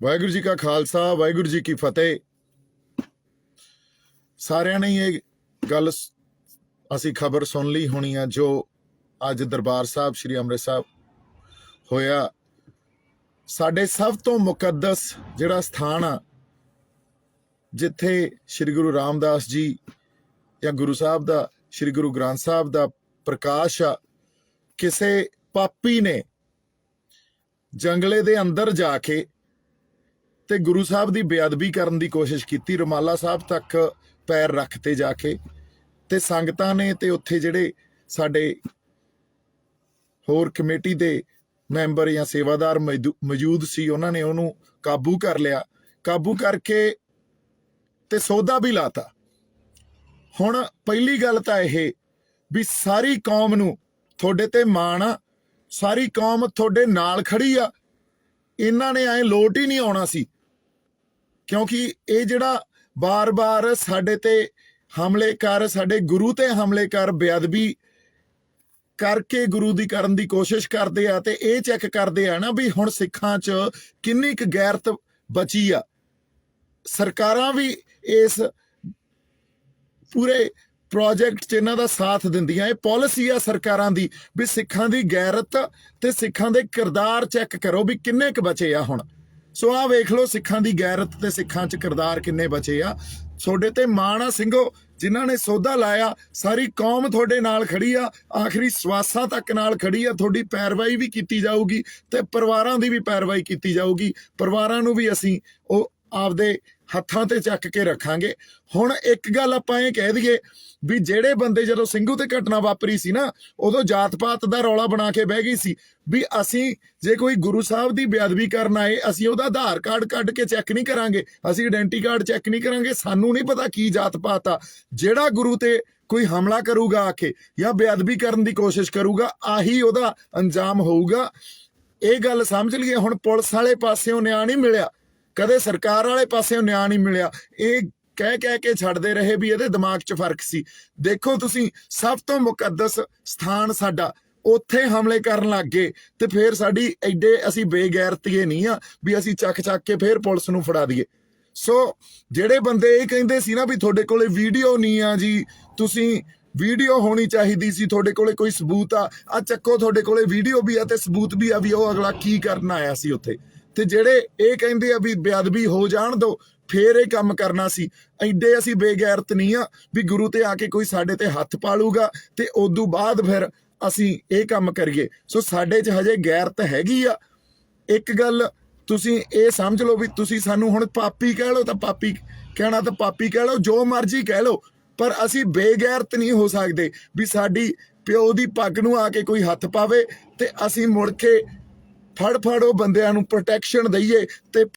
ਵਾਹਿਗੁਰੂ ਜੀ ਕਾ ਖਾਲਸਾ, ਵਾਹਿਗੁਰੂ ਜੀ ਕੀ ਫਤਿਹ। ਸਾਰਿਆਂ ਨੇ ਇਹ ਗੱਲ ਅਸੀਂ ਖਬਰ ਸੁਣ ਲਈ ਹੋਣੀ ਆ, ਜੋ ਅੱਜ ਦਰਬਾਰ ਸਾਹਿਬ, ਸ੍ਰੀ ਅੰਮ੍ਰਿਤਸਰ ਹੋਇਆ। ਸਾਡੇ ਸਭ ਤੋਂ ਮੁਕੱਦਸ ਜਿਹੜਾ ਸਥਾਨ ਆ, ਜਿੱਥੇ ਸ੍ਰੀ ਗੁਰੂ ਰਾਮਦਾਸ ਜੀ ਜਾਂ ਗੁਰੂ ਸਾਹਿਬ ਦਾ, ਸ੍ਰੀ ਗੁਰੂ ਗ੍ਰੰਥ ਸਾਹਿਬ ਦਾ ਪ੍ਰਕਾਸ਼ ਆ, ਕਿਸੇ ਪਾਪੀ ਨੇ ਜੰਗਲੇ ਦੇ ਅੰਦਰ ਜਾ ਕੇ ਤੇ ਗੁਰੂ ਸਾਹਿਬ ਦੀ ਬੇਅਦਬੀ ਕਰਨ ਦੀ ਕੋਸ਼ਿਸ਼ ਕੀਤੀ, ਰਮਾਲਾ ਸਾਹਿਬ ਤੱਕ ਪੈਰ ਰੱਖਤੇ ਜਾ ਕੇ ਤੇ ਸੰਗਤਾਂ ਨੇ ਤੇ ਉੱਥੇ ਜਿਹੜੇ ਸਾਡੇ ਹੋਰ ਕਮੇਟੀ ਦੇ ਮੈਂਬਰ ਜਾਂ ਸੇਵਾਦਾਰ ਮੌਜੂ- ਮੌਜੂਦ ਸੀ, ਉਹਨਾਂ ਨੇ ਉਹਨੂੰ ਕਾਬੂ ਕਰ ਲਿਆ। ਕਾਬੂ ਕਰਕੇ ਤੇ ਸੌਦਾ ਵੀ ਲਾਤਾ। ਹੁਣ ਪਹਿਲੀ ਗੱਲ ਤਾਂ ਇਹ ਵੀ ਸਾਰੀ ਕੌਮ ਨੂੰ ਤੁਹਾਡੇ ਤੇ ਮਾਣ ਆ, ਸਾਰੀ ਕੌਮ ਤੁਹਾਡੇ ਨਾਲ ਖੜੀ ਆ। ਇਹਨਾਂ ਨੇ ਐ ਲੋਟ ਹੀ ਨਹੀਂ ਆਉਣਾ ਸੀ। ਕਿਉਂਕਿ ਇਹ ਜਿਹੜਾ ਬਾਰ-ਬਾਰ ਸਾਡੇ ਤੇ ਹਮਲੇ ਕਰ, ਸਾਡੇ ਗੁਰੂ ਤੇ ਹਮਲੇ ਕਰ, ਬੇਅਦਬੀ ਕਰਕੇ ਗੁਰੂ ਦੀ ਕਰਨ ਦੀ ਕੋਸ਼ਿਸ਼ ਕਰਦੇ ਆ ਤੇ ਇਹ ਚੈੱਕ ਕਰਦੇ ਆ ਨਾ ਵੀ ਹੁਣ ਸਿੱਖਾਂ 'ਚ ਕਿੰਨੀ ਕੁ ਗੈਰਤ ਬਚੀ ਆ। ਸਰਕਾਰਾਂ ਵੀ ਇਸ ਪੂਰੇ ਪ੍ਰੋਜੈਕਟ 'ਚ ਇਹਨਾਂ ਦਾ ਸਾਥ ਦਿੰਦੀਆਂ, ਇਹ ਪਾਲਿਸੀ ਆ ਸਰਕਾਰਾਂ ਦੀ ਵੀ ਸਿੱਖਾਂ ਦੀ ਗੈਰਤ ਤੇ ਸਿੱਖਾਂ ਦੇ ਕਿਰਦਾਰ ਚੈੱਕ ਕਰੋ ਵੀ ਕਿੰਨੇ ਕੁ ਬਚੇ ਆ ਹੁਣ। ਸੋ ਆਹ ਵੇਖ ਲਓ ਸਿੱਖਾਂ ਦੀ ਗੈਰਤ ਤੇ ਸਿੱਖਾਂ 'ਚ ਕਿਰਦਾਰ ਕਿੰਨੇ ਬਚੇ ਆ। ਤੁਹਾਡੇ ਤੇ ਮਾਣ ਆ ਸਿੰਘੋ, ਜਿਨ੍ਹਾਂ ਨੇ ਸੌਦਾ ਲਾਇਆ, ਸਾਰੀ ਕੌਮ ਤੁਹਾਡੇ ਨਾਲ ਖੜੀ ਆ, ਆਖਰੀ ਸਵਾਸਾਂ ਤੱਕ ਨਾਲ ਖੜੀ ਆ, ਤੁਹਾਡੀ ਪੈਰਵਾਈ ਵੀ ਕੀਤੀ ਜਾਊਗੀ ਤੇ ਪਰਿਵਾਰਾਂ ਦੀ ਵੀ ਪੈਰਵਾਈ ਕੀਤੀ ਜਾਊਗੀ। ਪਰਿਵਾਰਾਂ ਨੂੰ ਵੀ ਅਸੀਂ ਉਹ ਆਪਦੇ ਹੱਥਾਂ ਤੇ ਚੱਕ ਕੇ ਰੱਖਾਂਗੇ। ਹੁਣ ਇੱਕ ਗੱਲ ਆਪਾਂ ਇਹ ਕਹਿ ਦਈਏ ਵੀ ਜਿਹੜੇ ਬੰਦੇ ਜਦੋਂ ਸਿੰਘੂ ਤੇ ਘਟਨਾ ਵਾਪਰੀ ਸੀ ਨਾ, ਉਦੋਂ ਜਾਤ-ਪਾਤ ਦਾ ਰੌਲਾ ਬਣਾ ਕੇ ਬਹਿ ਗਈ ਸੀ ਵੀ ਅਸੀਂ ਜੇ ਕੋਈ ਗੁਰੂ ਸਾਹਿਬ ਦੀ ਬੇਅਦਬੀ ਕਰਨ ਆਏ, ਅਸੀਂ ਉਹਦਾ ਆਧਾਰ ਕਾਰਡ ਕੱਢ ਕੇ ਚੈੱਕ ਨਹੀਂ ਕਰਾਂਗੇ, ਅਸੀਂ ਆਇਡੈਂਟੀ ਕਾਰਡ ਚੈੱਕ ਨਹੀਂ ਕਰਾਂਗੇ, ਸਾਨੂੰ ਨਹੀਂ ਪਤਾ ਕੀ ਜਾਤ-ਪਾਤ ਆ। ਜਿਹੜਾ ਗੁਰੂ ਤੇ ਕੋਈ ਹਮਲਾ ਕਰੂਗਾ ਆ ਕੇ ਜਾਂ ਬੇਅਦਬੀ ਕਰਨ ਦੀ ਕੋਸ਼ਿਸ਼ ਕਰੂਗਾ, ਆਹੀ ਉਹਦਾ ਅੰਜਾਮ ਹੋਊਗਾ। ਇਹ ਗੱਲ ਸਮਝ ਲਈਏ, ਹੁਣ ਪੁਲਿਸ ਵਾਲੇ ਪਾਸਿਓਂ ਨਿਆਂ ਨਹੀਂ ਮਿਲਿਆ। ਕਦੇ ਸਰਕਾਰ ਵਾਲੇ ਪਾਸਿਓਂ ਨਿਆਂ ਨਹੀਂ ਮਿਲਿਆ। ਇਹ ਕਹਿ ਕਹਿ ਕੇ ਛੱਡਦੇ ਰਹੇ ਵੀ ਇਹਦੇ ਦਿਮਾਗ 'ਚ ਫ਼ਰਕ ਸੀ। ਦੇਖੋ ਤੁਸੀਂ, ਸਭ ਤੋਂ ਮੁਕੱਦਸ ਸਥਾਨ ਸਾਡਾ, ਉੱਥੇ ਹਮਲੇ ਕਰਨ ਲੱਗ ਗਏ ਤੇ ਫੇਰ ਸਾਡੀ ਐਡੇ ਅਸੀਂ ਬੇਗੈਰਤੀਏ ਨਹੀਂ ਆ ਵੀ ਅਸੀਂ ਚੱਕ ਚੱਕ ਕੇ ਫੇਰ ਪੁਲਿਸ ਨੂੰ ਫੜਾ ਦਈਏ। ਸੋ ਜਿਹੜੇ ਬੰਦੇ ਇਹ ਕਹਿੰਦੇ ਸੀ ਨਾ ਵੀ ਤੁਹਾਡੇ ਕੋਲੇ ਵੀਡੀਓ ਨਹੀਂ ਆ ਜੀ, ਤੁਸੀਂ ਵੀਡੀਓ ਹੋਣੀ ਚਾਹੀਦੀ ਸੀ, ਤੁਹਾਡੇ ਕੋਲੇ ਕੋਈ ਸਬੂਤ ਆ ਆ ਚੱਕੋ ਤੁਹਾਡੇ ਕੋਲੇ ਵੀਡੀਓ ਵੀ ਆ ਤੇ ਸਬੂਤ ਵੀ ਆ ਵੀ ਉਹ ਅਗਲਾ ਕੀ ਕਰਨ ਆਇਆ ਸੀ ਉੱਥੇ। ਤੇ ਜਿਹੜੇ ਇਹ ਕਹਿੰਦੇ ਆ ਵੀ ਬੇਅਦਬੀ ਹੋ ਜਾਣ ਦੋ, ਫੇਰ ਇਹ ਕੰਮ ਕਰਨਾ ਸੀ। ਐਡੇ ਅਸੀਂ ਬੇਗੈਰਤ ਨਹੀਂ ਆ ਵੀ ਗੁਰੂ ਤੇ ਆ ਕੇ ਕੋਈ ਸਾਡੇ ਤੇ ਹੱਥ ਪਾਲੂਗਾ ਤੇ ਉਦੋਂ ਬਾਅਦ ਫਿਰ ਅਸੀਂ ਇਹ ਕੰਮ ਕਰੀਏ। ਸੋ ਸਾਡੇ 'ਚ ਹਜੇ ਗੈਰਤ ਹੈਗੀ ਆ। ਇੱਕ ਗੱਲ ਤੁਸੀਂ ਇਹ ਸਮਝ ਲਓ ਵੀ ਤੁਸੀਂ ਸਾਨੂੰ ਹੁਣ ਪਾਪੀ ਕਹਿ ਲਓ ਤਾਂ ਪਾਪੀ ਕਹਿਣਾ ਤਾਂ ਪਾਪੀ ਕਹਿ ਲਓ, ਜੋ ਮਰਜ਼ੀ ਕਹਿ ਲਓ, ਪਰ ਅਸੀਂ ਬੇਗੈਰਤ ਨਹੀਂ ਹੋ ਸਕਦੇ ਵੀ ਸਾਡੀ ਪਿਓ ਦੀ ਪੱਗ ਨੂੰ ਆ ਕੇ ਕੋਈ ਹੱਥ ਪਾਵੇ ਤੇ ਅਸੀਂ ਮੁੜ ਕੇ ਫੜ ਫੜ ਉਹ ਬੰਦਿਆਂ ਨੂੰ ਪ੍ਰੋਟੈਕਸ਼ਨ ਦਈਏ ਤੇ